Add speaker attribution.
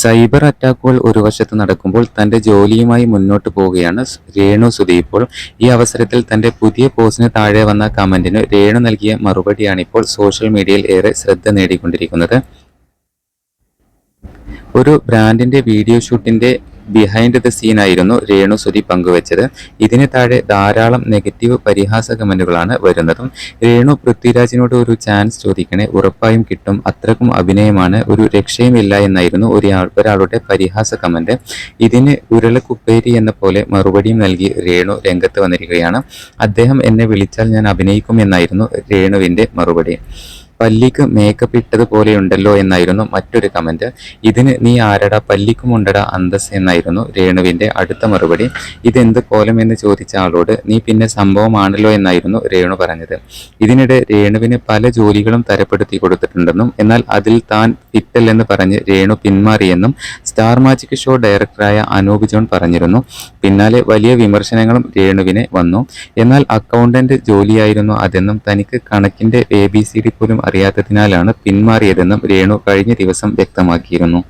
Speaker 1: Cyber അറ്റാക്കുകൾ ഒരു വശത്ത് നടക്കുമ്പോൾ തന്റെ ജോലിയുമായി മുന്നോട്ട് പോവുകയാണ് രേണു സുധി ഇപ്പോൾ. ഈ അവസരത്തിൽ തന്റെ പുതിയ പോസ്റ്റിന് താഴെ വന്ന കമന്റിന് രേണു നൽകിയ മറുപടിയാണ് ഇപ്പോൾ സോഷ്യൽ മീഡിയയിൽ ഏറെ ശ്രദ്ധ നേടിക്കൊണ്ടിരിക്കുന്നത്. ഒരു ബ്രാൻഡിന്റെ വീഡിയോ ഷൂട്ടിന്റെ ബിഹൈൻഡ് ദ സീൻ ആയിരുന്നു രേണു സുധി പങ്കുവച്ചത്. ഇതിന് താഴെ ധാരാളം നെഗറ്റീവ് പരിഹാസ കമന്റുകളാണ് വരുന്നതും. രേണു പൃഥ്വിരാജിനോട് ഒരു ചാൻസ് ചോദിക്കണേ ഉറപ്പായും കിട്ടും. അത്രക്കും അഭിനയമാണ്. ഒരു രക്ഷയുമില്ല എന്നായിരുന്നു ഒരാൾ ഒരാളുടെ പരിഹാസ കമന്റ്. ഇതിന് ഉരുളക്കുപ്പേരി എന്ന പോലെ മറുപടിയും നൽകി രേണു രംഗത്ത് വന്നിരിക്കുകയാണ്. അദ്ദേഹം എന്നെ വിളിച്ചാൽ ഞാൻ അഭിനയിക്കും എന്നായിരുന്നു രേണുവിന്റെ മറുപടി. പല്ലിക്ക് മേക്കപ്പ് ഇട്ടത് പോലെയുണ്ടല്ലോ എന്നായിരുന്നു മറ്റൊരു കമന്റ് ഇതിന് നീ ആരടാ? പല്ലിക്കുമുണ്ടടാ അന്തസ് എന്നായിരുന്നു രേണുവിന്റെ അടുത്ത മറുപടി. ഇതെന്ത് കോലം എന്ന് ചോദിച്ച ആളോട് നീ പിന്നെ സംഭവമാണല്ലോ എന്നായിരുന്നു രേണു പറഞ്ഞത്. ഇതിനിടെ രേണുവിന് പല ജോലികളും തരപ്പെടുത്തി കൊടുത്തിട്ടുണ്ടെന്നും എന്നാൽ അതിൽ താൻ ഫിറ്റല്ലെന്ന് പറഞ്ഞ് രേണു പിന്മാറിയെന്നും സ്റ്റാർ മാജിക് ഷോ ഡയറക്ടറായ അനൂപ് ജോൺ പറഞ്ഞിരുന്നു. പിന്നാലെ വലിയ വിമർശനങ്ങളും രേണുവിനെ വന്നു. എന്നാൽ അക്കൗണ്ടന്റ് ജോലിയായിരുന്നു അതെന്നും തനിക്ക് കണക്കിന്റെ എ ബി സി ഡി പോലും അറിയാത്തതിനാലാണ് പിന്മാറിയതെന്നും രേണു കഴിഞ്ഞ ദിവസം വ്യക്തമാക്കിയിരുന്നു